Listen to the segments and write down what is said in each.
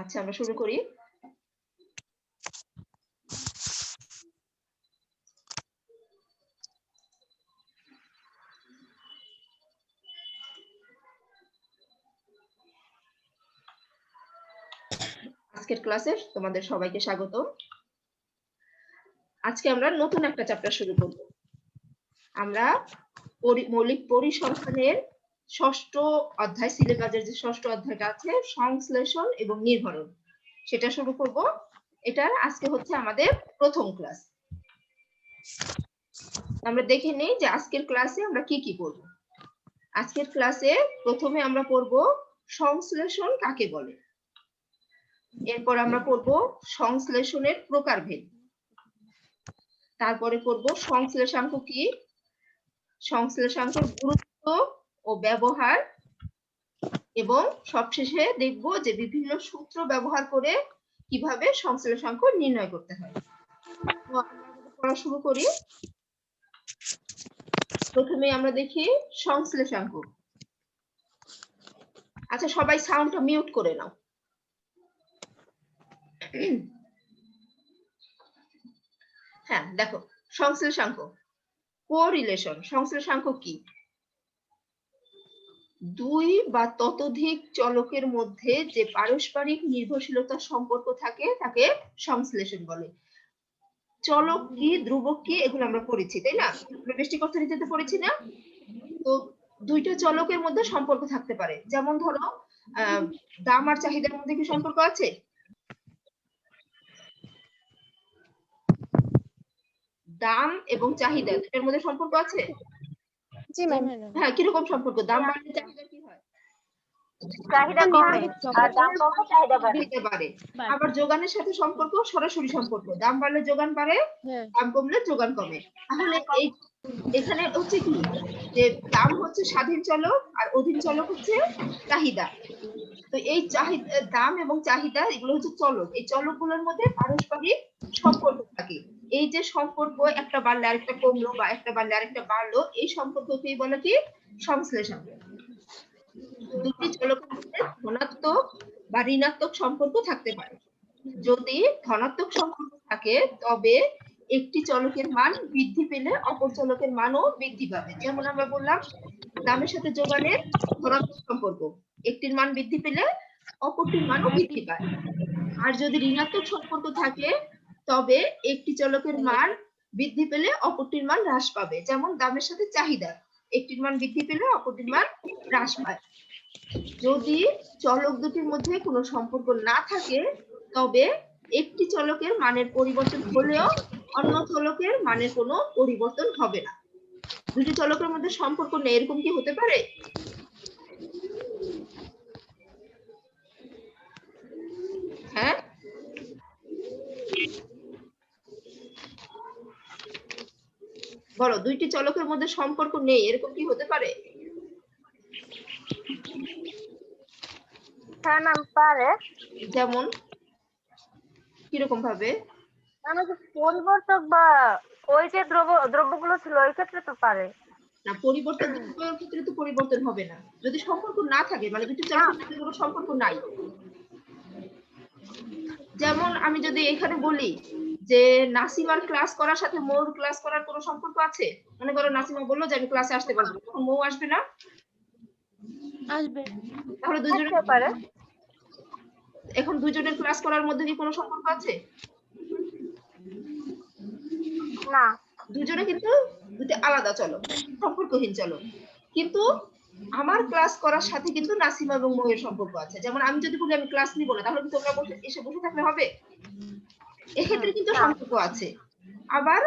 আচ্ছা আমরা শুরু করি। আজকের ক্লাসে তোমাদের সবাইকে স্বাগত। আজকে আমরা নতুন একটা চ্যাপ্টার শুরু করব। আমরা মৌলিক পরিসংখ্যানের ষষ্ঠ অধ্যায়, সিলেবাসের যে ষষ্ঠ অধ্যায়টা আছে, সংশ্লেষণ এবং নির্ভরণ। সেটা শুরু করব। এটা আজকে হচ্ছে আমাদের প্রথম ক্লাস। আমরা দেখে নেই যে আজকের ক্লাসে আমরা কি কি পড়ব। আজকের ক্লাসে প্রথমে আমরা পড়ব সংশ্লেষণ কাকে বলে? এরপর আমরা পড়ব সংশ্লেষণের প্রকারভেদ। তারপরে পড়ব সংশ্লেষাঙ্ক কি? সংশ্লেষাঙ্কের গুরুত্ব ও ব্যবহার এবং সবশেষে দেখব যে বিভিন্ন সূত্র ব্যবহার করে কীভাবে সংশ্লেষাঙ্ক নির্ণয় করতে হয়। পড়া শুরু করি। প্রথমে আমরা দেখি সংশ্লেষাঙ্ক আচ্ছা সবাই সাউন্ডটা মিউট করে নাও। হ্যাঁ দেখো সংশ্লেষাঙ্ক কোরিলেশন সংশ্লেষাঙ্ক কি? দুই বা ততোধিক চলকের মধ্যে যে পারস্পরিক নির্ভরশীলতার সম্পর্ক থাকে, তাকে সংশ্লেষণ বলে। চলক কি, ধ্রুবক কি, এগুলো আমরা পড়েছি, তাই না? বৃষ্টিক অর্থনীতিতে পড়েছি না। তো দুইটা চলকের মধ্যে সম্পর্ক থাকতে পারে। যেমন ধরো দাম আর চাহিদার মধ্যে কি সম্পর্ক আছে? দাম এবং চাহিদা দুটার মধ্যে সম্পর্ক আছে? জি ম্যাম। হ্যাঁ কীরকম সম্পর্ক? দাম বাড়লে চাহিদা কি হয়? চাহিদা কমে আর দাম কমে চাহিদা বাড়ে। পারে আবার যোগানের সাথে সম্পর্ক সরাসরি সম্পর্ক। দাম বাড়লে যোগান বাড়ে হ্যাঁ। দাম কমলে যোগান কমে। তাহলে এই এখানে হচ্ছে কি? যে দাম হচ্ছে স্বাধীন চলক আর অধীন চলক হচ্ছে চাহিদা। তো এই চাহিদা দাম এবং চাহিদা এগুলো হচ্ছে চলক। এই চলকগুলোর মধ্যে পারস্পরিক সম্পর্ক থাকে। এই যে সম্পর্ক, একটা বাড়লে আরেকটা কমলো বা একটা বাড়লে আরেকটা বাড়লো, এই সম্পর্ককেই বলে কি? সংশ্লেষণ। দুটি চলকের ধনাত্মক বা ঋণাত্মক সম্পর্ক থাকতে পারে। যদি ধনাত্মক সম্পর্ক থাকে, তবে একটি চলকের মান বৃদ্ধি পেলে অপর চলকের মানও বৃদ্ধি পাবে। যেমন আমরা বললাম, দামের সাথে যোগানের ধনাত্মক সম্পর্ক। একটির মান বৃদ্ধি পেলে অপরটির মানও বৃদ্ধি পায়। আর যদি ঋণাত্মক সম্পর্ক থাকে তবে একটি চলকের মান বৃদ্ধি পেলে অপরটির মান হ্রাস পাবে। যেমন দামের সাথে চাহিদা, একটির মান বৃদ্ধি পেলে অপরটির মান হ্রাস পায়। যদি চলক দুটির মধ্যে কোনো সম্পর্ক না থাকে, তবে একটি চলকের মানের পরিবর্তন হলেও অন্য চলকের মানের কোনো পরিবর্তন হবে না। দুটি চলকের মধ্যে সম্পর্ক নেই, এরকম কি হতে পারে? হ্যাঁ? বলো দুইটি চলকের মধ্যে সম্পর্ক নেই এরকম কি হতে পারে? হ্যাঁ ম্যাম পারে? যেমন? কীরকম ভাবে পরিবর্তক বা ওই যে দ্রব্য দ্রব্যগুলো ছিল ওই ক্ষেত্রে তো পারে। না পরিবর্তন দ্রব্যের ক্ষেত্রে তো পরিবর্তন হবে না। যদি সম্পর্ক না থাকে মানে দুটি চলকের মধ্যে কোনো সম্পর্ক নাই। যেমন আমি যদি এখানে বলি যে নাসিমার ক্লাস করার সাথে মৌর ক্লাস করার কোনো সম্পর্ক আছে? মনে করো নাসিমা বলল যে আমি ক্লাসে আসতে পারব তখন মৌ আসবে না? আসবে। তাহলে থাকতে পারে। এখন দুজনের ক্লাস করার মধ্যে কি কোনো সম্পর্ক আছে? না। দুজনে কিন্তু দুটি আলাদা চলো সম্পর্কহীন চলো। কিন্তু আমার ক্লাস করার সাথে কিন্তু নাসিমা এবং মৌয়ের সম্পর্ক আছে। যেমন আমি যদি বলি আমি ক্লাস নিব না তাহলে তোমরা বসে এসে বসে থাকলে হবে? এক্ষেত্রে কিন্তু সম্পর্ক আছে। আবার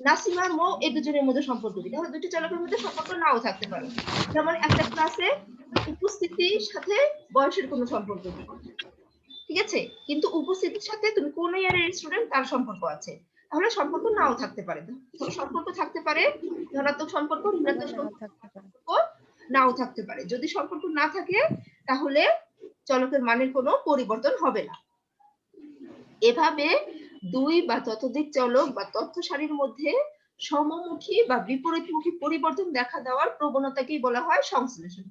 নাসিমা আর মৌ এই দুজনের মধ্যে সম্পর্ক কি? তাহলে দুটি চলকের মধ্যে সম্পর্ক নাও থাকতে পারে। যেমন একটা ক্লাসে উপস্থিতির সাথে বয়সের কোনো সম্পর্ক নেই। ঠিক আছে? কিন্তু উপস্থিতির সাথে তুমি কোন ইয়ারের স্টুডেন্ট তার সম্পর্ক আছে। তাহলে সম্পর্ক নাও থাকতে পারে। সম্পর্ক থাকতে পারে ধনাত্মক সম্পর্ক ঋণাত্মক সম্পর্ক নাও থাকতে পারে। যদি সম্পর্ক না থাকে তাহলে চলকের মানের কোনো পরিবর্তন হবে না। এভাবে দুই বা ততোধিক চলক বা তথ্য সারির মধ্যে সমমুখী বা বিপরীতমুখী পরিবর্তন দেখা দেওয়ার প্রবণতাকেই বলা হয় সংশ্লেষণ।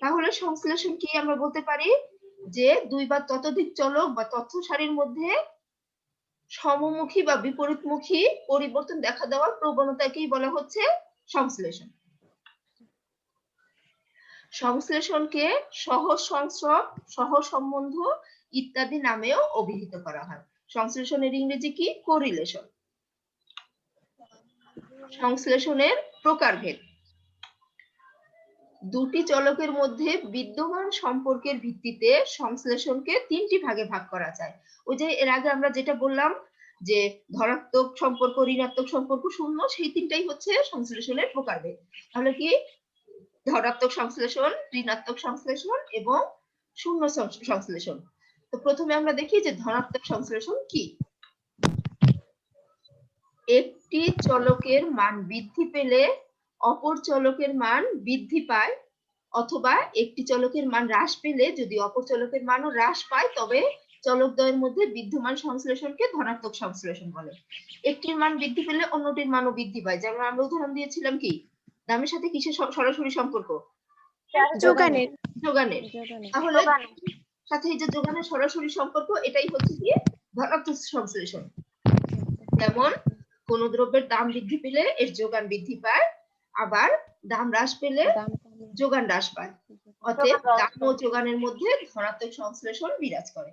তাহলে সংশ্লেষণ কি আমরা বলতে পারি? যে দুই বা ততোধিক চলক বা তথ্য সারির মধ্যে সমমুখী বা বিপরীতমুখী পরিবর্তন দেখা দেওয়ার প্রবণতাকেই বলা হচ্ছে সংশ্লেষণ। সংশ্লেষণকে সহজ সংস্রব সহ সম্বন্ধ ইত্যাদি নামেও অভিহিত করা হয়। সংশ্লেষণের ইংরেজি কি? কোরিলেশন। সংশ্লেষণের প্রকারভেদ। দুটি চলকের মধ্যে বিদ্যমান সম্পর্কের ভিত্তিতে সংশ্লেষণকে তিনটি ভাগে ভাগ করা যায়। ওই যে এর আগে আমরা যেটা বললাম যে ধনাত্মক সম্পর্ক, ঋণাত্মক সম্পর্ক শূন্য, সেই তিনটাই হচ্ছে সংশ্লেষণের প্রকারভেদ। তাহলে কি? ধনাত্মক সংশ্লেষণ, ঋণাত্মক সংশ্লেষণ এবং শূন্য সংশ্লেষণ। তো প্রথমে আমরা দেখি যে ধনাত্মক সংশ্লেষণ কি? একটি চলকের মান বৃদ্ধি পেলে অপর চলকের মান বৃদ্ধি পায় অথবা একটি চলকের মান হ্রাস পেলে যদি অপর চলকের মানও হ্রাস পায় তবে চলকদ্বয়ের মধ্যে বিদ্যমান সংশ্লেষণকে ধনাত্মক সংশ্লেষণ বলে। একটির মান বৃদ্ধি পেলে অন্যটির মানও বৃদ্ধি পায় যেমন আমরা উদাহরণ দিয়েছিলাম কি? দামের সাথে কিসের সরাসরি সম্পর্ক? যোগানের। যোগানের। তাহলে। সাথে এই যে যোগানের সরাসরি সম্পর্ক এটাই হচ্ছে কি ধনাত্মক সংশ্লেষণ। যেমন কোন দ্রব্যের দাম বৃদ্ধি পেলে এর যোগান বৃদ্ধি পায় আবার দাম হ্রাস পেলে যোগান হ্রাস পায়। অতএব দাম ও যোগানের মধ্যে ধনাত্মক সংশ্লেষণ বিরাজ করে।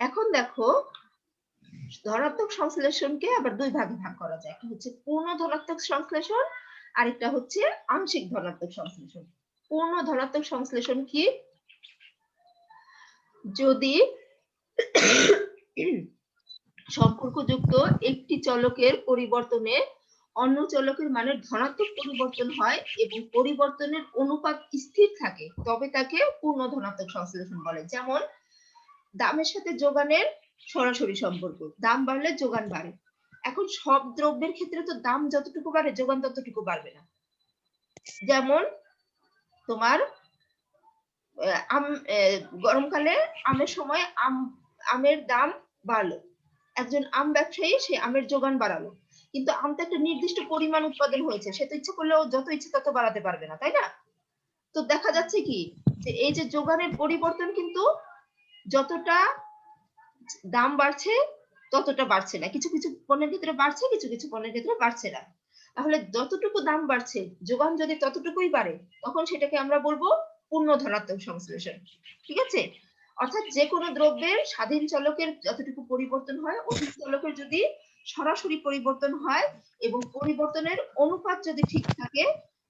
এখন দেখো ধনাত্মক সংশ্লেষণকে আবার দুই ভাগে ভাগ করা যায়। একটা হচ্ছে পূর্ণ ধনাত্মক সংশ্লেষণ আরেকটা হচ্ছে আংশিক ধনাত্মক সংশ্লেষণ। পূর্ণ ধনাত্মক সংশ্লেষণ কি? যদি সম্পর্কযুক্ত একটি চলকের পরিবর্তনে অন্য চলকের মানের ধনাত্মক পরিবর্তন হয় এবং পরিবর্তনের অনুপাত স্থির থাকে, তবে তাকে পূর্ণ ধনাত্মক সংশ্লেষণ বলে। যেমন, দামের সাথে যোগানের সরাসরি সম্পর্ক, দাম বাড়লে যোগান বাড়ে। এখন সব দ্রব্যের ক্ষেত্রে তো দাম যতটুকু বাড়ে, যোগান ততটুকু বাড়বে না। যেমন, তোমার আম গরমকালে আমের সময় আম, আমের দাম বাড়লো। একজন আম ব্যবসায়ী, সে আমের যোগান বাড়ালো। কিন্তু আম তো একটা নির্দিষ্ট পরিমাণ উৎপাদন হয়েছে। সে তো ইচ্ছে করলেও যত ইচ্ছে তত বাড়াতে পারবে না, তাই না? তো দেখা যাচ্ছে কি, যে এই যে যোগানের পরিবর্তন কিন্তু যতটা দাম বাড়ছে, ততটা বাড়ছে না। কিছু কিছু পণ্যের ক্ষেত্রে বাড়ছে, কিছু কিছু পণ্যের ক্ষেত্রে বাড়ছে না। তাহলে যতটুকু দাম বাড়ছে, যোগান যদি ততটুকুই বাড়ে, তখন সেটাকে আমরা বলব পূর্ণ ধনাত্মক সংশ্লেষণ, ঠিক আছে? অর্থাৎ যে কোনো দ্রব্যের স্বাধীন চলকের যতটুকু পরিবর্তন হয়, অধিক চলকের যদি সরাসরি পরিবর্তন হয় এবং পরিবর্তনের অনুপাত যদি ঠিক থাকে,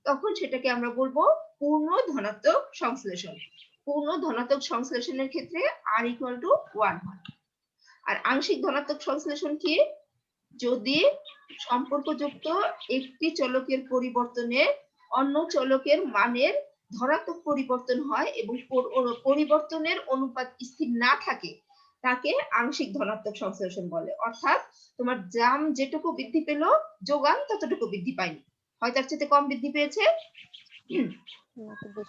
তখন সেটাকে আমরা বলব পূর্ণ ধনাত্মক সংশ্লেষণ। পূর্ণ ধনাত্মক সংশ্লেষণের ক্ষেত্রে আর ইকুয়াল টু ওয়ান হয়। আর আংশিক ধনাত্মক সংশ্লেষণ কি? যদি সম্পর্কযুক্ত একটি চলকের পরিবর্তনে অন্য চলকের মানের ধনাত্মক পরিবর্তন হয় এবং পরিবর্তনের অনুপাত স্থির না থাকে, তাকে আংশিক ধনাত্মক সংশ্লেষণ বলে। অর্থাৎ তোমার দাম যেটুকু বৃদ্ধি পেল, যোগান ততটুকু বৃদ্ধি পায়নি। হয় তার চাইতে কম বৃদ্ধি পেয়েছে,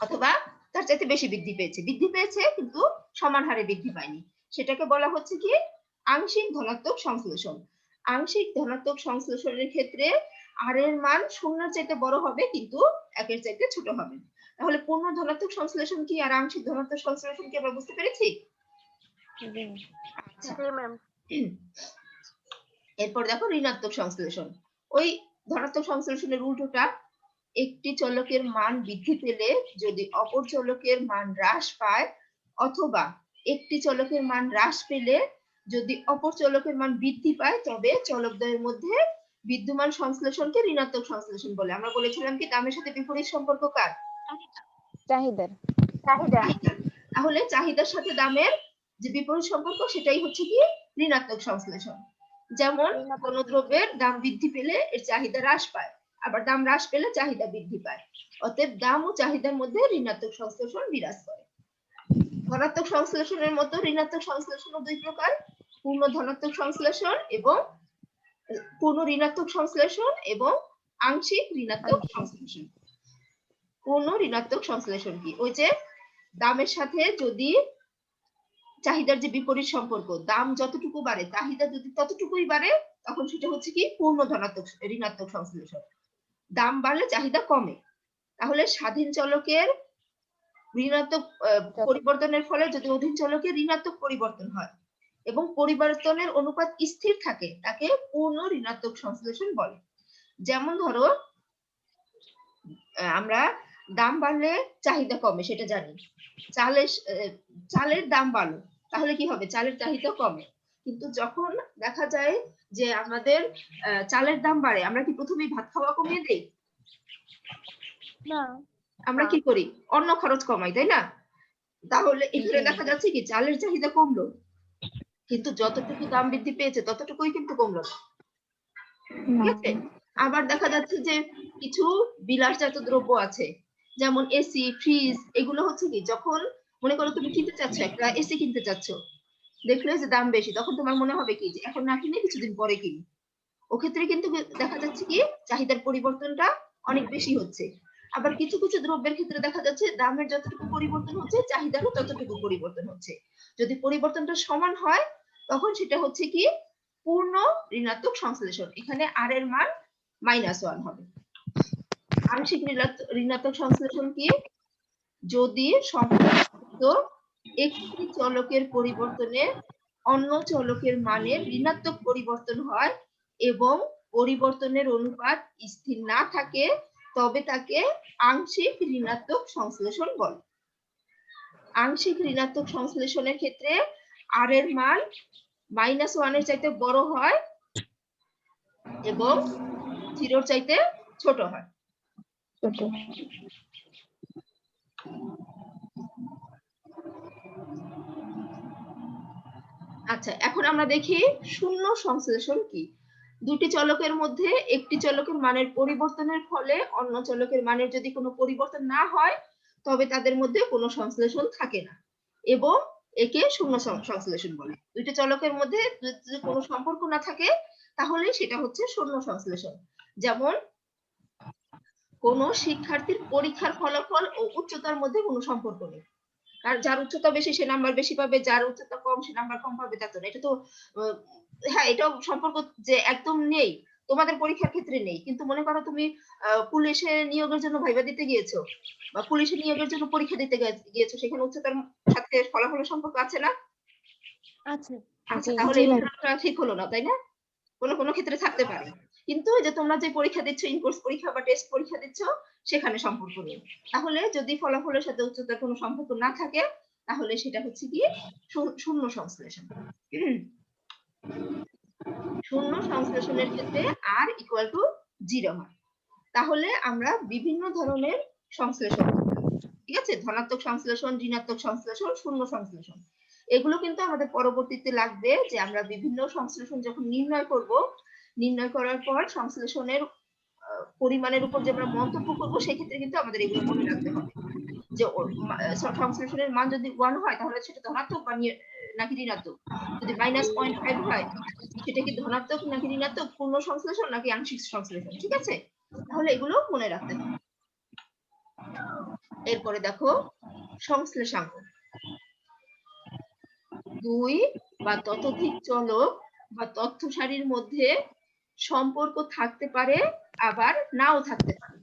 অথবা তার চাইতে বেশি বৃদ্ধি পেয়েছে। বৃদ্ধি পেয়েছে, কিন্তু সমান হারে বৃদ্ধি পায়নি। সেটাকে বলা হচ্ছে কি? আংশিক ধনাত্মক সংশ্লেষণ। আংশিক ধনাত্মক সংশ্লেষণের ক্ষেত্রে আর এর মান শূন্যের চাইতে বড় হবে, কিন্তু একের চাইতে ছোট হবে। তাহলে পূর্ণ ধনাত্মক সংশ্লেষণ কি আর আংশিক ধনাত্মক সংশ্লেষণ কি আমরা বুঝতে পেরেছি? আচ্ছা। এরপর দেখো ঋণাত্মক সংশ্লেষণ। ওই ধনাত্মক সংশ্লেষণের উল্টোটা একটি চলকের মান বৃদ্ধি পেলে যদি অপর চলকের মান হ্রাস পায় অথবা একটি চলকের মান হ্রাস পেলে যদি অপর চলকের মান বৃদ্ধি পায় তবে চলকদ্বয়ের মধ্যে বিদ্যমান সংশ্লেষণকে ঋণাত্মক সংশ্লেষণ বলে। আমরা বলেছিলাম কি দামের সাথে বিপরীত সম্পর্ক কার? চাহিদার। চাহিদা। তাহলে চাহিদার সাথে দামের যে বিপরীত সম্পর্ক সেটাই হচ্ছে কি? ঋণাত্মক সংশ্লেষণ। যেমন কোন দ্রব্যের দাম বৃদ্ধি পেলে এর চাহিদা হ্রাস পায় আবার দাম হ্রাস পেলে চাহিদা বৃদ্ধি পায়। অতএব দাম ও চাহিদার মধ্যে ঋণাত্মক সংশ্লেষণ বিরাজ করে। ধনাত্মক সংশ্লেষণের মতো ঋণাত্মক সংশ্লেষণ দুই প্রকার পূর্ণ ধনাত্মক সংশ্লেষণ এবং পূর্ণ ঋণাত্মক সংশ্লেষণ এবং আংশিক ঋণাত্মক সংশ্লেষণ। পূর্ণ ঋণাত্মক সংশ্লেষণ কি? ওই যে দামের সাথে যদি চাহিদার যে বিপরীত সম্পর্ক, দাম যতটুকু বাড়ে, চাহিদা যদি ততটুকুই বাড়ে, তখন সেটা হচ্ছে কি? পূর্ণ ধনাত্মক, ঋণাত্মক সংশ্লেষণ। দাম বাড়লে চাহিদা কমে। তাহলে স্বাধীন চলকের ঋণাত্মক পরিবর্তনের ফলে যদি অধীন চলকে ঋণাত্মক পরিবর্তন হয় এবং পরিবর্তনের অনুপাত স্থির থাকে, তাকে পূর্ণ ঋণাত্মক সংশ্লেষণ বলে। যেমন ধরো আমরা দাম বাড়লে চাহিদা কমে সেটা জানি। চালের চালের দাম বাড়লো তাহলে কি হবে? চালের চাহিদা কমে। কিন্তু যখন দেখা যায় যে আমাদের চালের দাম বাড়ে আমরা কি প্রথমেই ভাত খাওয়া কমিয়ে দেই? না। আমরা কি করি? অন্য খরচ কমাই তাই না? তাহলে এখানে দেখা যাচ্ছে কি চালের চাহিদা কমলো। কিন্তু যতটুকু দাম বৃদ্ধি পেয়েছে ততটুকুই কিন্তু কমলো না। ঠিক আছে? আবার দেখা যাচ্ছে যে কিছু বিলাসজাত দ্রব্য আছে। যেমন এসি, ফ্রিজ, এগুলো হচ্ছে কি, যখন মনে করো তুমি কিনতে চাচ্ছ একটা এসি কিনতে চাচ্ছ, দেখলে যে দাম বেশি, তখন তোমার মনে হবে কি যে এখন না কিনে কিছুদিন পরে কিনি। ওক্ষেত্রে কিন্তু দেখা যাচ্ছে কি, চাহিদার পরিবর্তনটা অনেক বেশি হচ্ছে। আবার কিছু কিছু দ্রব্যের ক্ষেত্রে দেখা যাচ্ছে দামের যতটুকু পরিবর্তন হচ্ছে, চাহিদারও ততটুকু পরিবর্তন হচ্ছে। যদি পরিবর্তনটা সমান হয়, তখন সেটা হচ্ছে কি, পূর্ণ ঋণাত্মক সংশ্লেষণ, এখানে আর এর মান মাইনাস ওয়ান হবে। আংশিক ঋণাত্ম- ঋণাত্মক সংশ্লেষণ কি? যদি সম্পর্কিত একটি চলকের পরিবর্তনে অন্য চলকের মানের ঋণাত্মক পরিবর্তন হয় এবং পরিবর্তনের অনুপাত স্থির না থাকে, তবে তাকে আংশিক ঋণাত্মক সংশ্লেষণ বলে। আংশিক ঋণাত্মক সংশ্লেষণের ক্ষেত্রে আর এর মান মাইনাস ওয়ানের চাইতে বড় হয় এবং জিরোর চাইতে ছোট হয়। আচ্ছা এখন আমরা দেখি শূন্য সংশ্লেষণ কি? দুটি চলকের মধ্যে একটি চলকের মানের পরিবর্তনের ফলে অন্য চলকের মানের যদি কোনো পরিবর্তন না হয়, তবে তাদের মধ্যে কোনো সংশ্লেষণ থাকে না। এবং একে শূন্য সংশ্লেষণ বলে। দুইটি চলকের মধ্যে যদি কোনো সম্পর্ক না থাকে, তাহলে সেটা হচ্ছে শূন্য সংশ্লেষণ। যেমন কোন শিক্ষার্থীর পরীক্ষার ফলাফল ও উচ্চতার মধ্যে কোনো সম্পর্ক নেই। আর যার উচ্চতা বেশি সে নাম্বার বেশি পাবে যার উচ্চতা কম সে নাম্বার কম পাবে তা তো না এটা তো হ্যাঁ এটাও সম্পর্ক যে একদম নেই তোমাদের পরীক্ষার ক্ষেত্রে নেই। কিন্তু মনে করো তুমি আহ, পুলিশে নিয়োগের জন্য ভাইবা দিতে গিয়েছো বা পুলিশে নিয়োগের জন্য পরীক্ষা দিতে গিয়েছো সেখানে উচ্চতার সাথে ফলাফলের সম্পর্ক আছে না? আছে। আচ্ছা তাহলে। ঠিক হলো না তাই না? কোনো কোনো ক্ষেত্রে থাকতে পারে। কিন্তু যে তোমরা যে পরীক্ষা দিচ্ছ ইনকোর্স পরীক্ষা বা টেস্ট পরীক্ষা দিচ্ছ, সেখানে সম্পর্ক নেই। তাহলে যদি ফলাফলের সাথে উচ্চতার কোনো সম্পর্ক না থাকে, তাহলে সেটা হচ্ছে কি? শূন্য সংশ্লেষণ। শূন্য সংশ্লেষণের ক্ষেত্রে আর ইকুয়াল টু জিরো হয় তাহলে আমরা বিভিন্ন ধরনের সংশ্লেষণ ঠিক আছে? ধনাত্মক সংশ্লেষণ, ঋণাত্মক সংশ্লেষণ, শূন্য সংশ্লেষণ। এগুলো কিন্তু আমাদের পরবর্তীতে লাগবে যে আমরা বিভিন্ন সংশ্লেষণ যখন নির্ণয় করব নির্ণয় করার পর সংশ্লেষণের পরিমাণের উপর যে আমরা মন্তব্য করব, সেক্ষেত্রে কিন্তু আমাদের এগুলো মনে রাখতে হবে। যে সংশ্লেষণের মান যদি ওয়ান হয়, তাহলে সেটা ধনাত্মক বা নাকি ঋণাত্মক? যদি মাইনাস পয়েন্ট ফাইভ হয়, সেটা কি ধনাত্মক নাকি ঋণাত্মক? পূর্ণ সংশ্লেষণ নাকি আংশিক সংশ্লেষণ? ঠিক আছে? তাহলে এগুলো মনে রাখতে হবে। এরপরে দেখো সংশ্লেষাঙ্ক দুই, বা ততোধিক চলক বা তথ্য সারির মধ্যে সম্পর্ক থাকতে পারে, আবার নাও থাকতে পারে।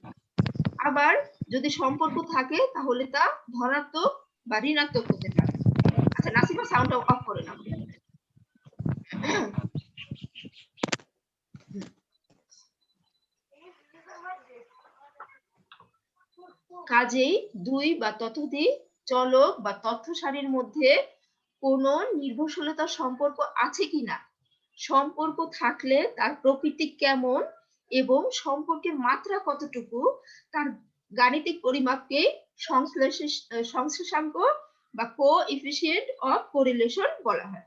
আবার যদি সম্পর্ক থাকে, তাহলে তা ধনাত্মক বা ঋণাত্মক হতে পারে। আচ্ছা নাসিমা সাউন্ডটা অফ করে নাও। কাজেই দুই বা ততোধিক চলক বা তথ্য সারির মধ্যে কোনো নির্ভরশীলতার সম্পর্ক আছে কিনা? সম্পর্ক থাকলে তার প্রকৃতি কেমন এবং সম্পর্কের মাত্রা কতটুকু তার গাণিতিক পরিমাপকে সংশ্লেষাঙ্ক বা কো ইফিসিয়েন্ট অফ কোরিলেশন বলা হয়।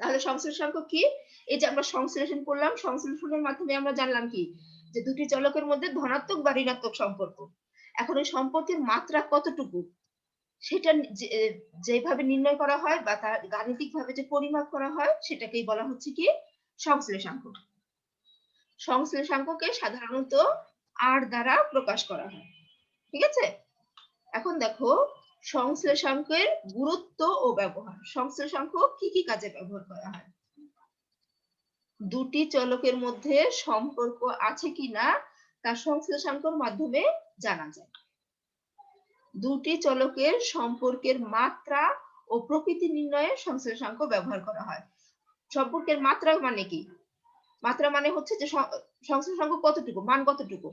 তাহলে সংশ্লেষাঙ্ক কি? এই যে আমরা সংশ্লেষণ করলাম, সংশ্লেষণের মাধ্যমে আমরা জানলাম কি? যে দুটি চলকের মধ্যে ধনাত্মক বা ঋণাত্মক সম্পর্ক। এখন ওই সম্পর্কের মাত্রা কতটুকু? সেটা যেভাবে নির্ণয় করা হয় বা তার গাণিতিক ভাবে যে পরিমাপ করা হয় সেটাকেই বলা হচ্ছে কি সংশ্লেষাঙ্ক। সংশ্লেষাঙ্ককে সাধারণত আর দ্বারা প্রকাশ করা হয়। ঠিক আছে? এখন দেখো, সংশ্লেষাঙ্কের গুরুত্ব ও ব্যবহার। সংশ্লেষাঙ্ক কি কি কাজে ব্যবহার করা হয়? দুটি চলকের মধ্যে সম্পর্ক আছে কিনা তা সংশ্লেষাঙ্কর মাধ্যমে জানা যায়। দুটি চলকের সম্পর্কের মাত্রা ও প্রকৃতি নির্ণয়ে সংশ্লেষাঙ্ক ব্যবহার করা হয়। সম্পর্কের মাত্রা মানে কি? মাত্রা মানে হচ্ছে যে সংশ্লেষাঙ্ক কতটুকু? মান কতটুকু?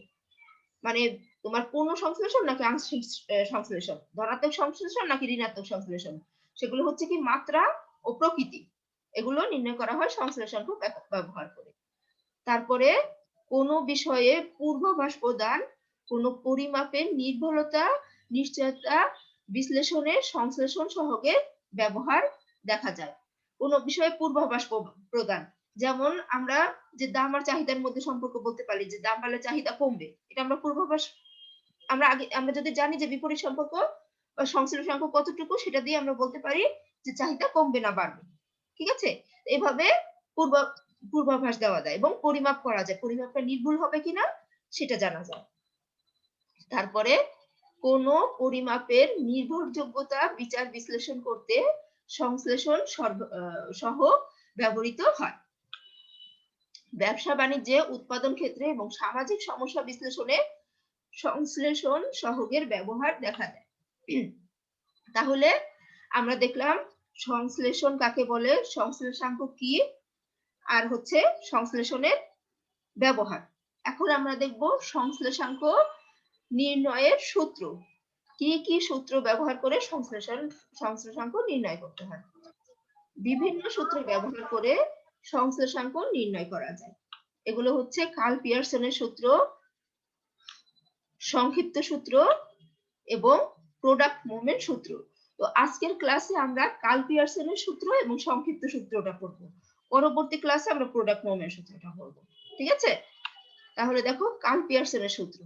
মানে তোমার পূর্ণ সংশ্লেষণ নাকি আংশিক সংশ্লেষণ? ধনাত্মক সংশ্লেষণ নাকি ঋণাত্মক সংশ্লেষণ? সেগুলো হচ্ছে কি মাত্রা ও প্রকৃতি। এগুলো নির্ণয় করা হয় ব্যাক- ব্যবহার করে। তারপরে কোনো বিষয়ে পূর্বাভাস প্রদান, কোনো পরিমাপের নির্ভুলতা নিশ্চয়তা বিশ্লেষণে সংশ্লেষণ সহগের ব্যবহার দেখা যায়। কোনো বিষয়ে পূর্বাভাস প্র- প্রদান। যেমন আমরা যে দাম আর চাহিদার মধ্যে সম্পর্ক বলতে পারি, যে দাম বাড়লে চাহিদা কমবে, এটা আমরা পূর্বাভাস, আমরা আগে, আমরা যদি জানি যে বিপরীত সম্পর্ক বা সংশ্লেষাঙ্ক কতটুকু, সেটা দিয়ে আমরা বলতে পারি যে চাহিদা কমবে না বাড়বে। ঠিক আছে? এভাবে পূর্ব, পূর্বাভাস দেওয়া যায় এবং পরিমাপ করা যায়। পরিমাপটা নির্ভুল হবে কিনা, সেটা জানা যায়। তারপরে কোন পরিমাপের নির্ভরযোগ্যতা বিচার বিশ্লেষণ করতে সংশ্লেষণ সহ ব্যবহৃত হয়। ব্যবসা বাণিজ্যে উৎপাদন ক্ষেত্রে এবং সামাজিক সমস্যা বিশ্লেষণে সংশ্লেষণ সহগের ব্যবহার দেখা যায়। তাহলে আমরা দেখলাম সংশ্লেষণ কাকে বলে? সংশ্লেষাঙ্ক কি? আর হচ্ছে সংশ্লেষণের ব্যবহার। এখন আমরা দেখব সংশ্লেষাঙ্ক নির্ণয়ের সূত্র। কি কি সূত্র ব্যবহার করে সংশ্লেষণ, সংশ্লেষাঙ্ক নির্ণয় করতে হয়? বিভিন্ন সূত্র ব্যবহার করে সংশ্লেষাঙ্ক নির্ণয় করা যায়। এগুলো হচ্ছে কার্ল পিয়ারসনের সূত্র, সংক্ষিপ্ত সূত্র এবং প্রোডাক্ট মুভমেন্ট সূত্র। তো আজকের ক্লাসে আমরা কার্ল পিয়ারসনের সূত্র এবং সংক্ষিপ্ত সূত্রটা পড়ব। পরবর্তী ক্লাসে আমরা প্রোডাক্ট মুভমেন্ট সূত্রটা পড়ব। ঠিক আছে? তাহলে দেখো কার্ল পিয়ারসনের সূত্র।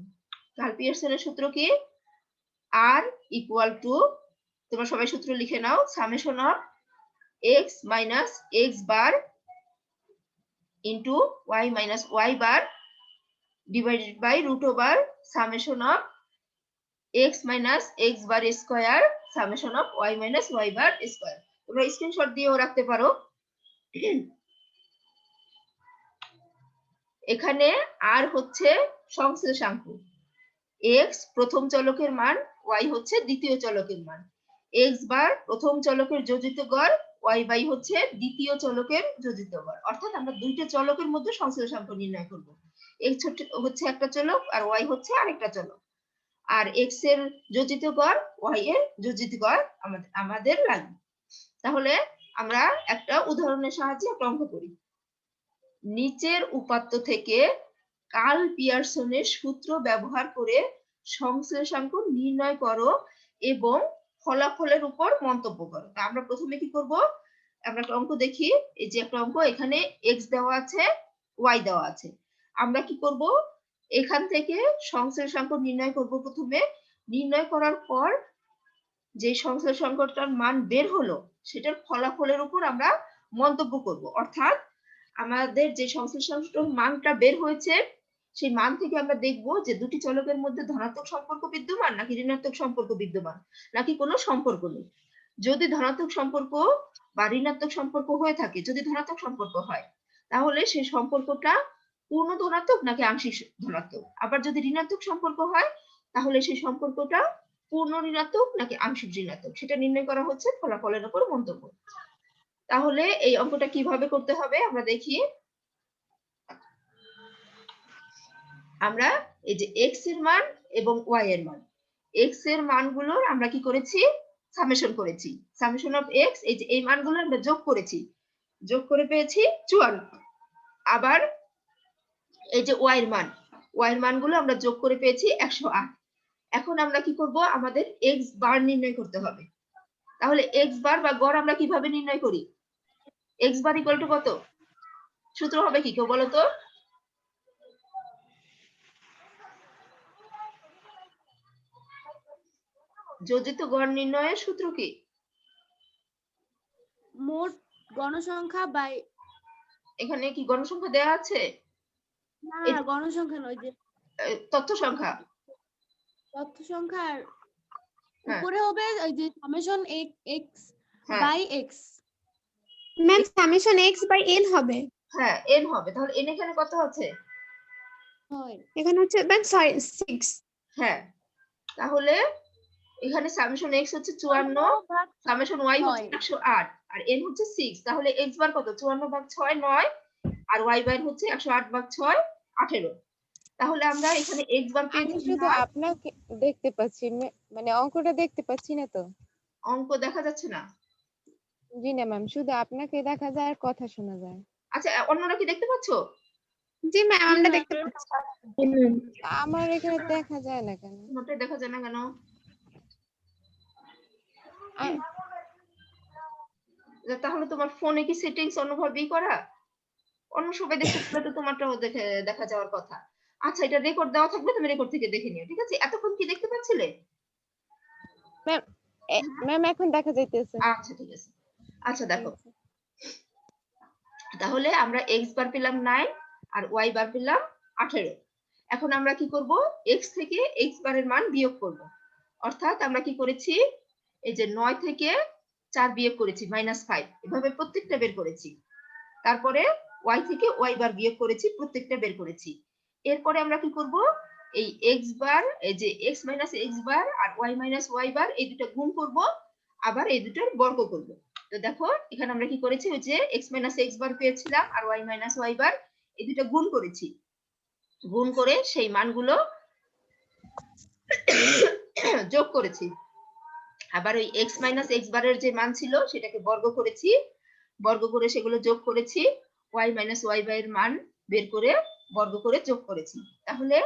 কার্ল পিয়ারসনের সূত্র কি? আর ইকুয়াল টু তোমরা সবাই সূত্র লিখে নাও summation of x minus x bar into y minus y bar divided by root over summation of x minus x bar square, summation of y minus y bar square. তোমরা screenshot দিয়েও রাখতে পারো। এখানে আর হচ্ছে সংশ্লেষাঙ্ক। X প্রথম চলকের মান Y হচ্ছে দ্বিতীয় চলকের মান। এক্স বার প্রথম চলকের যোজিত গড়, y বাই হচ্ছে দ্বিতীয় চলকের যোজিত গড়। অর্থাৎ আমরা দুইটা চলকের মধ্যে সংশ্লেষাঙ্ক নির্ণয় করব। ছোট- হচ্ছে একটা চলক আর ওয়াই হচ্ছে আরেকটা চলক। আর x এর যোজিত গড় ওয়াই এর যোজিত গড় আমাদের আমাদের লাগবে তাহলে আমরা একটা উদাহরণের সাহায্যে অঙ্ক করি। নিচের উপাত্ত থেকে কার্ল পিয়ারসনের সূত্র ব্যবহার করে সংশ্লেষাঙ্ক নির্ণয় করো এবং ফলাফলের উপর মন্তব্য করো। তা আমরা প্রথমে কি করব? আমরা একটা অঙ্ক দেখি। এই যে একটা অঙ্ক, এখানে x দেওয়া আছে, y দেওয়া আছে। আমরা কি করব? এখান থেকে সংশ্লেষাঙ্ক নির্ণয় করব প্রথমে। নির্ণয় করার পর যে সংশ্লেষাঙ্কটার মান বের হলো, সেটার ফলাফলের উপর আমরা মন্তব্য করব। অর্থাৎ আমাদের যে সংশ্লেষাঙ্ক মানটা বের হয়েছে সেই মান থেকে আমরা দেখব যে দুটি চলকের মধ্যে ধনাত্মক সম্পর্ক বিদ্যমান নাকি ঋণাত্মক সম্পর্ক বিদ্যমান, নাকি কোনো সম্পর্ক নেই। যদি ধনাত্মক সম্পর্ক বা ঋণাত্মক সম্পর্ক হয়ে থাকে, যদি ধনাত্মক সম্পর্ক হয়, তাহলে সেই সম্পর্কটা পূর্ণ ধনাত্মক নাকি আংশিক ধনাত্মক? আবার যদি ঋণাত্মক সম্পর্ক হয়, তাহলে সেই সম্পর্কটা পূর্ণ ঋণাত্মক নাকি আংশিক ঋণাত্মক? সেটা নির্ণয় করা হচ্ছে ফলাফলের উপর মন্তব্য। তাহলে এই অঙ্কটা কীভাবে করতে হবে আমরা দেখি। আমরা এই যে এক্সের মান এবং ওয়াই এর মান। এক্সের মানগুলোর আমরা কি করেছি? সামেশন করেছি। সামেশন অফ এক্স এই যে এই মানগুলো আমরা যোগ করেছি। যোগ করে পেয়েছি চুয়ান্ন। আবার এই যে ওয়াই এর মান ওয়াই এর মানগুলো আমরা যোগ করে পেয়েছি একশো আট। এখন আমরা কি করব? আমাদের এক্স বার নির্ণয় করতে হবে। তাহলে এক্স বার বা গড় আমরা কীভাবে নির্ণয় করি? এক্স বার ইকুয়াল টু কত? সূত্র হবে কি কেউ বলো তো? যোজিত গড় নির্ণয়ের সূত্র কি? মোট গণসংখ্যা বাই এখানে কি গণসংখ্যা দেওয়া আছে? না না গণসংখ্যা নয় যে তথ্য সংখ্যা। তথ্য সংখ্যা আর হ্যাঁ। উপরে হবে ওই যে সামেশন এক্স হ্যাঁ। By x ma'am summation x by n হবে। হ্যাঁ এন হবে। তাহলে এন এখানে কত আছে? হয় এখানে হচ্ছে ম্যাম সরি সিক্স হ্যাঁ। তাহলে এখানে সামেশন এক্স হচ্ছে চুয়ান্ন সামেশন ওয়াই হচ্ছে একশো আট আর এন হচ্ছে সিক্স তাহলে এক্স বার কত? চুয়ান্ন ভাগ ছয় নয় আর ওয়াই বার হচ্ছে একশো আট ভাগ ছয় আঠেরো। তাহলে আমরা এখানে এক্স বার পেয়েছি শুধু আপনাকে দেখতে পাচ্ছি মানে অঙ্কটা দেখতে পাচ্ছি না তো। অঙ্ক দেখা যাচ্ছে না। জি না ম্যাম শুধু আপনাকে দেখা যায় আর কথা শোনা যায়। আচ্ছা অন্যরা কি দেখতে পাচ্ছো? জি ম্যাম আমরা দেখতে পাচ্ছি। আমার এখানে দেখা যায় না কেন? নোটে দেখা যায় না কেন? তাহলে তোমার ফোনে কি সেটিংস অন্যভাবেই করা? অন্য সবাই দেখতে পেলে তো তোমারটাও দেখে দেখা যাওয়ার কথা। আচ্ছা এটা রেকর্ড দেওয়া থাকবে তুমি রেকর্ড থেকে দেখে নিও ঠিক আছে? এতক্ষণ কি দেখতে পাচ্ছিলে? ম্যাম এখন দেখা যাইতেছে। আচ্ছা ঠিক আছে। আচ্ছা দেখো। তাহলে আমরা এক্স বার পেলাম নাইন আর ওয়াই বার পেলাম আঠেরো। এখন আমরা কি করব? এক্স থেকে এক্স বারের মান বিয়োগ করব। অর্থাৎ আমরা কি করেছি? এই যে নয় থেকে চার বিয়োগ করেছি মাইনাস ফাইভ এভাবে প্রত্যেকটা বের করেছি। তারপরে ওয়াই থেকে ওয়াই বার বিয়োগ করেছি, প্রত্যেকটা বের করেছি। এরপরে আমরা কি করব? এই এক্স বার, এই যে এক্স মাইনাস এক্স বার আর ওয়াই মাইনাস ওয়াই বার, এই দুটো গুণ করব, আবার এই দুটোর বর্গ করব। তো দেখো, এখানে আমরা কি করেছি? ওই যে এক্স মাইনাস এক্স বার পেয়েছিলাম আর ওয়াই মাইনাস ওয়াই বার, এই দুটো গুণ করেছি। গুণ করে সেই মানগুলো যোগ করেছি। আবার ওই এক্স মাইনাস এক্স বারের যে মান ছিল, সেটাকে বর্গ করেছি। বর্গ করে সেগুলো যোগ করেছি। ওয়াই মাইনাস ওয়াই বারের মান বের করে বর্গ করে যোগ করেছি। তাহলে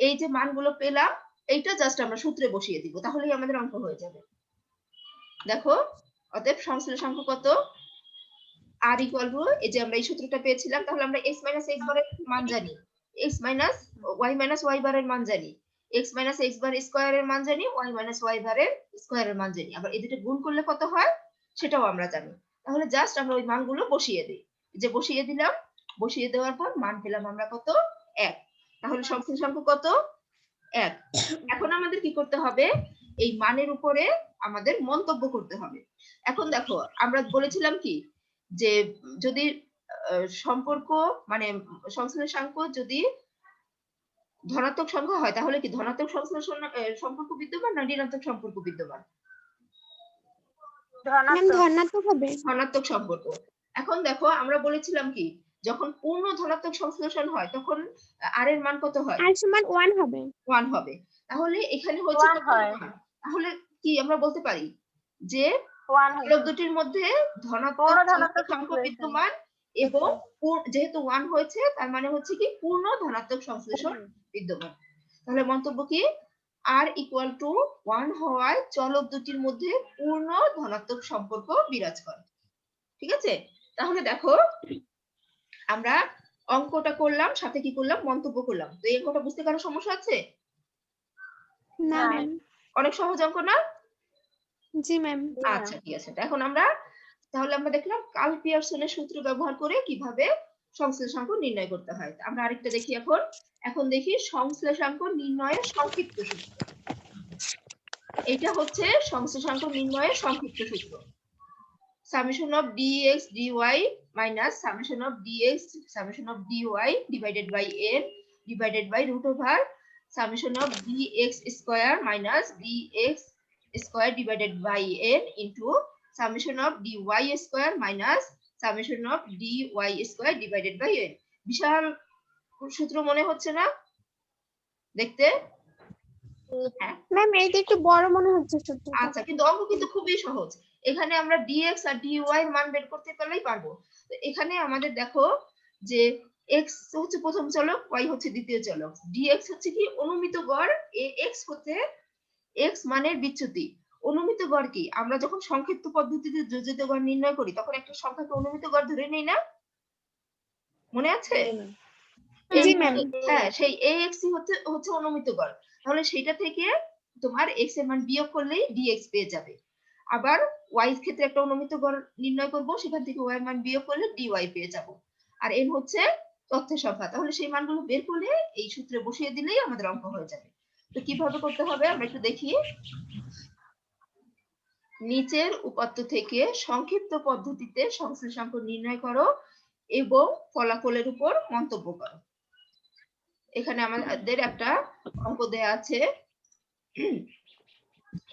এই যে মানগুলো পেলাম, এইটা জাস্ট আমরা সূত্রে বসিয়ে দিব। তাহলেই আমাদের অঙ্ক হয়ে যাবে। দেখো, অতএব সংশ্লেষাঙ্ক কত? আর ইকুয়াল টু এই যে আমরা এই সূত্রটা পেয়েছিলাম, তাহলে আমরা x মাইনাস x বারের মান জানি। x minus y minus y বারের মান জানি। X মাইনাস x বার স্কয়ারের মান জানি, y মাইনাস y বারের স্কয়ারের মান জানি। আবার এই দুটো গুণ করলে কত হয়? সেটাও আমরা জানি। তাহলে জাস্ট আমরা ওই মানগুলো বসিয়ে দিই। যে বসিয়ে দিলাম, বসিয়ে দেওয়ার পর মান পেলাম আমরা কত? এক। তাহলে সংশ্লেষাঙ্ক কত? এক। এখন আমাদের কি করতে হবে? এই মানের উপরে আমাদের মন্তব্য করতে হবে। এখন দেখো, আমরা বলেছিলাম কি? যে যদি সম্পর্ক মানে সংশ্লেষাঙ্ক যদি ধনাত্মক সংখ্যা হয় তাহলে কি ধনাত্মক সংশ্লেষণ সম্পর্ক বিদ্যমান না ঋণাত্মক সম্পর্ক বিদ্যমান? ধনাত্মক। ধনাত্মক হবে। ধনাত্মক সম্পর্ক। এখন দেখো আমরা বলেছিলাম কি যখন পূর্ণ ধনাত্মক সংশ্লেষণ হয় তখন আর এর মান কত হয়? আর সমান ওয়ান হবে। ওয়ান হবে। তাহলে এখানে হচ্ছে কত হয়। তাহলে কি আমরা বলতে পারি যে ওয়ান চলক দুটির মধ্যে ধনাত্মক সংখ্যা বিদ্যমান এবং যেহেতু ওয়ান হয়েছে তার মানে হচ্ছে কি পূর্ণ ধনাত্মক সংশ্লেষণ বিদ্যমান। তাহলে মন্তব্য কি? আর ইকুয়াল টু ওয়ান হওয়ায় চলক দুটির মধ্যে পূর্ণ ধনাত্মক সম্পর্ক বিরাজ করে। ঠিক আছে? তাহলে দেখো আমরা অঙ্কটা করলাম সাথে কি করলাম? মন্তব্য করলাম। তো এই অঙ্কটা বুঝতে কারও সমস্যা আছে? না। ম্যাম অনেক সহজ অঙ্ক না? জি ম্যাম আচ্ছা ঠিক আছে। এখন আমরা তাহলে আমরা দেখলাম কাল পিয়ারসনের সূত্র ব্যবহার করে কীভাবে সংশ্লেষাঙ্ক নির্ণয় করতে হয়। আমরা আরেকটা দেখি এখন। এখন দেখি সংশ্লেষাঙ্ক নির্ণয়ের সংক্ষিপ্ত সূত্র। এটা হচ্ছে সংশ্লেষাঙ্ক নির্ণয়ের সংক্ষিপ্ত সূত্র। Summation of dx dy minus summation of dx summation of dy divided by n divided by root over summation of dx square minus dx square divided by n into summation of dy square minus summation of dy square divided by n. বিশাল সূত্র মনে হচ্ছে না? দেখতে? Ma'am এইটা একটু বড় মনে হচ্ছে সত্যি আচ্ছা কিন্তু অঙ্ক কিন্তু খুবই সহজ। এখানে আমরা dx আর dy এর মান বের করতে পারলেই পারব। তো এখানে আমাদের দেখো যে x হচ্ছে প্রথম চলক y হচ্ছে দ্বিতীয় চলক। dx হচ্ছে কি? অনুমিত গড় এ x হচ্ছে x মানের বিচ্যুতি। অনুমিত গড় কি? আমরা যখন সংক্ষিপ্ত পদ্ধতিতে যোজিত গড় নির্ণয় করি তখন একটা সংখ্যাকে অনুমিত গড় ধরে নেই না? মনে আছে? ম্যাম। হ্যাঁ সেই ax ই হচ্ছে হচ্ছে অনুমিত গড়। তাহলে সেইটা থেকে তোমার x এর মান বিয়োগ করলেই dx পেয়ে যাবে। আবার y এর ক্ষেত্রে একটা অনুমিত গড় নির্ণয় করব সেখান থেকে y এর মান বিয়োগ করলে dy পেয়ে যাব। আর n হচ্ছে তথ্যের সংখ্যা। তাহলে সেই মানগুলো বের করলে এই সূত্রে বসিয়ে দিলেই আমাদের অঙ্ক হয়ে যাবে। তো কীভাবে করতে হবে? আমরা একটু দেখি। নিচের উপাত্ত থেকে সংক্ষিপ্ত পদ্ধতিতে সংশ্লেষাঙ্ক নির্ণয় করো এবং ফলাফলের উপর মন্তব্য করো। এখানে আমাদের একটা অঙ্ক দেয়া আছে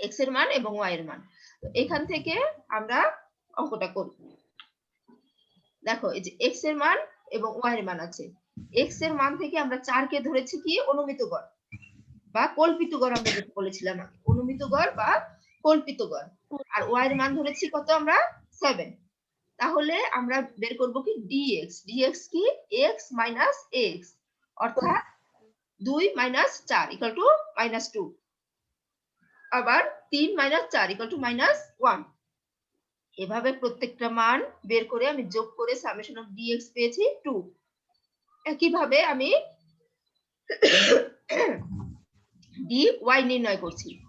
এক্সের মান এবং ওয়াই এর মান। এখান থেকে আমরা অঙ্কটা করি দেখো, এই যে এক্সের মান এবং ওয়াই এর মান আছে। এক্সের মান থেকে আমরা চারকে ধরেছি কি? অনুমিত গড়। বা কল্পিত গড় আমরা যেটা বলেছিলাম অনুমিত গড় বা কল্পিত গড়। আর ওয়াই এর মান ধরেছি কত আমরা? সেভেন তাহলে আমরা বের করব কি? ডিএক্স ডিএক্স কি? এক্স মাইনাস এক্স অর্থাৎ দুই মাইনাস চার ইকাল টু মাইনাস টু আবার তিন মাইনাস চার ইকাল টু মাইনাস ওয়ান এভাবে প্রত্যেকটা মান বের করে আমি যোগ করে সামেশন অফ ডিএক্স পেয়েছি টু একইভাবে আমি ডি ওয়াই নির্ণয় করছি।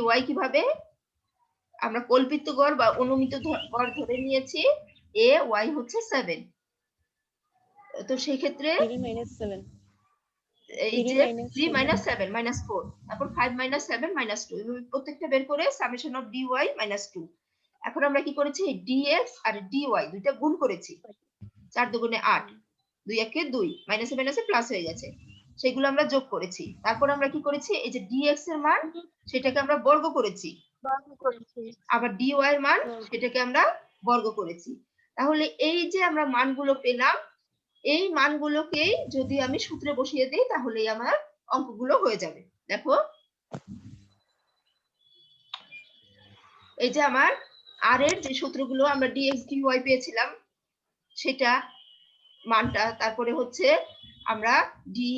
ওয়াই কীভাবে? আমরা কল্পিত গড় বা অনুমিত গড় ধরে নিয়েছি এ ওয়াই হচ্ছে সেভেন তো সেই ক্ষেত্রে থ্রি মাইনাস সেভেন এই যে three. Minus seven minus four তারপর five minus seven minus two প্রত্যেকটা বের করে summation of d y minus two এখন আমরা কি করেছি? ডিএক্স আর ডি ওয়াই দুইটা গুণ করেছি। চার দুগুণে আট। দুই একে দুই। মাইনাসে মাইনাসে প্লাস হয়ে গেছে। সেগুলো আমরা যোগ করেছি। তারপর আমরা কি করেছি? এই যে ডিএক্স এর মান সেটাকে আমরা বর্গ করেছি। আবার ডি ওয়াই এর মান সেটাকে আমরা বর্গ করেছি। তাহলে এই যে আমরা মানগুলো পেলাম এই মানগুলোকেই যদি আমি সূত্রে বসিয়ে দিই তাহলেই আমার অঙ্কগুলো হয়ে যাবে। দেখো। এই যে আমার আর এর যে সূত্রগুলো আমরা ডিএক্স ডিওয়াই পেয়েছিলাম সেটা মানটা তারপরে হচ্ছে আমরা ডি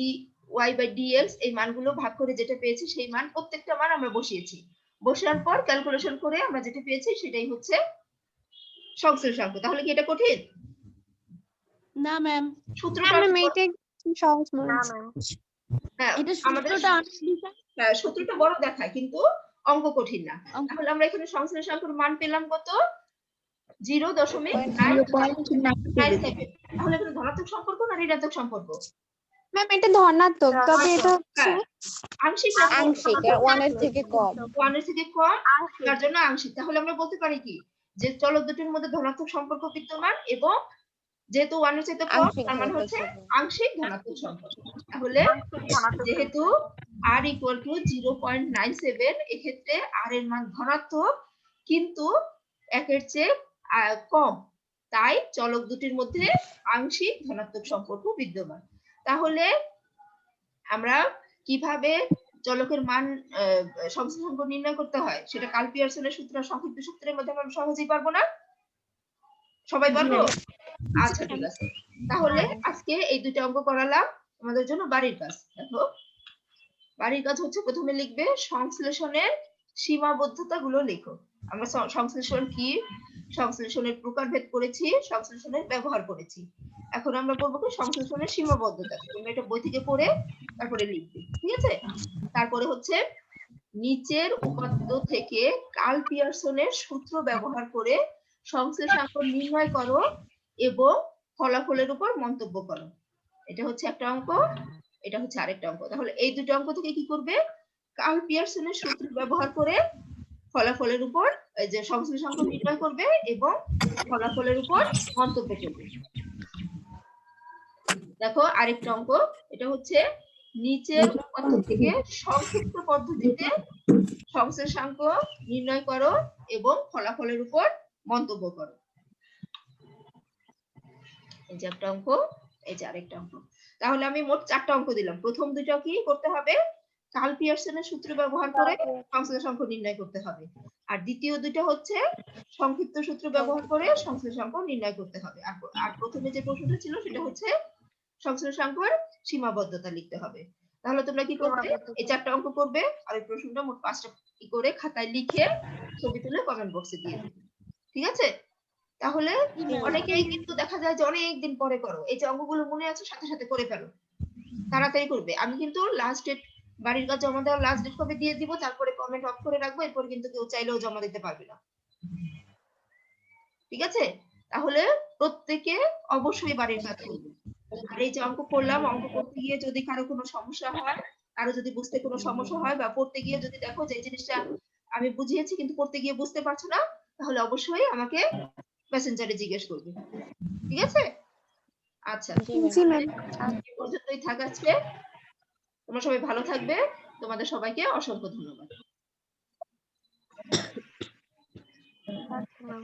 ওয়াই বাই ডিএক্স এই মানগুলো ভাগ করে যেটা পেয়েছি সেই মান প্রত্যেকটা মান আমরা বসিয়েছি। বসানোর পর ক্যালকুলেশন করে আমরা যেটা পেয়েছি সেটাই হচ্ছে সংশ্লেষ অঙ্ক। তাহলে কি এটা কঠিন? না ম্যাম একটু সহজ মনে না হচ্ছে। ম্যাম হ্যাঁ, সূত্রটা হ্যাঁ, সূত্রটা বড় দেখায় কিন্তু অঙ্ক কঠিন না। তাহলে আমরা এখানে সংশ্লেষ অঙ্কের মান পেলাম কত? জিরো দশমিক তাহলে এখানে ধনাত্মক সম্পর্ক না ঋণাত্মক সম্পর্ক? ম্যাম এটা ধনাত্মক তবে এটা আংশিক আংশিক আর ওয়ানের থেকে কম। ওয়ানের থেকে কম তার জন্য আংশিক তাহলে আমরা বলতে পারি কি? যে চলক দুটির মধ্যে ধনাত্মক সম্পর্ক বিদ্যমান এবং যেহেতু ওয়ানের চাইতে কম তার মানে হচ্ছে আংশিক ধনাত্মক সম্পর্ক। তাহলে যেহেতু r equal to zero point nine seven এক্ষেত্রে আর এর মান ধনাত্মক কিন্তু একের চেয়ে আহ, কম। তাই চলক দুটির মধ্যে আংশিক ধনাত্মক সম্পর্ক বিদ্যমান। তাহলে আমরা কীভাবে চলকের মান আহ, সংশ্লেষাঙ্ক নির্ণয় করতে হয়? সেটা কাল পিয়ারসনের সূত্র সংক্ষিপ্ত সূত্রের মধ্যে আমরা সহজেই পারব না? সবাই পারব? আচ্ছা ঠিক আছে। তাহলে আজকে এই দুটো অঙ্ক করালাম আমাদের জন্য বাড়ির কাজ। দেখো বাড়ির কাজ হচ্ছে প্রথমে লিখবে সংশ্লেষণের সীমাবদ্ধতা গুলো লেখো। আমরা সংশ্লেষণ কি? সংশ্লেষণের প্রকারভেদ করেছি, সংশ্লেষণের ব্যবহার করেছি। এখন আমরা করব কি? সংশ্লেষণের সীমাবদ্ধতা। তোমরা এটা বই থেকে পড়ে তারপরে লিখবে, ঠিক আছে? তারপরে হচ্ছে নিচের উপাত্ত থেকে কার্ল পিয়ারসনের সূত্র ব্যবহার করে সংশ্লেষাঙ্ক নির্ণয় করো এবং ফলাফলের উপর মন্তব্য করো। এটা হচ্ছে একটা অঙ্ক, এটা হচ্ছে আরেকটা অঙ্ক। তাহলে এই দুটো অঙ্ক থেকে কি করবে? কার্ল পিয়ারসনের সূত্র ব্যবহার করে ফলাফলের উপর যে সংশ্লেষাঙ্ক নির্ণয় করবে এবং ফলাফলের উপর মন্তব্য করবে। দেখো আরেকটা অঙ্ক, এটা হচ্ছে নিচের উপাত্ত থেকে সংক্ষিপ্ত পদ্ধতিতে সংশ্লেষাঙ্ক নির্ণয় করো এবং ফলাফলের উপর মন্তব্য করো। এই যে একটা অঙ্ক, এই যে আরেকটা অঙ্ক। তাহলে আমি মোট চারটা অঙ্ক দিলাম। প্রথম দুটো কি করতে হবে? কার্ল পিয়ারসনের সূত্র ব্যবহার করে সংশ্লেষাঙ্ক নির্ণয় করতে হবে। আর দ্বিতীয় দুইটা হচ্ছে সংক্ষিপ্ত সূত্র ব্যবহার করে সংশ্লেষাঙ্ক নির্ণয় করতে হবে। আর প্রথমে যে প্রশ্নটা ছিল সেটা হচ্ছে সংশ্লেষাঙ্কের সীমাবদ্ধতা লিখতে হবে। তাহলে তোমরা কি করবে? এই চারটা অঙ্ক করবে আর এই প্রশ্নটা মোট পাঁচটা কি করে খাতায় লিখে ছবি তুলে কমেন্ট বক্সে দিয়ে দেবে। ঠিক আছে? তাহলে অনেকেই কিন্তু দেখা যায় যে অনেক দিন পরে করো। এই যে অঙ্কগুলো মনে আছে সাথে সাথে করে ফেলো। তাড়াতাড়ি করবে। আমি কিন্তু লাস্ট ডেট বাড়ির কাজ জমা দেওয়ার লাস্ট ডেট কবে দিয়ে দিব তারপরে কমেন্ট অফ করে রাখব এরপর কিন্তু কেউ চাইলেও জমা দিতে পারবে না। ঠিক আছে? তাহলে প্রত্যেকে অবশ্যই বাড়ির কাজ করবে। আর এই যে অঙ্ক করলাম অঙ্ক করতে গিয়ে যদি কারও কোনো সমস্যা হয় কারও যদি বুঝতে কোনো সমস্যা হয় বা পড়তে গিয়ে যদি দেখো যে জিনিসটা আমি বুঝিয়েছি কিন্তু পড়তে গিয়ে বুঝতে পারছ না তাহলে অবশ্যই আমাকে মেসেঞ্জারে জিজ্ঞেস করবে। ঠিক আছে? আচ্ছা পর্যন্তই থাক আজকে। তোমরা সবাই ভালো থাকবে। তোমাদের সবাইকে অসংখ্য ধন্যবাদ। আচ্ছা।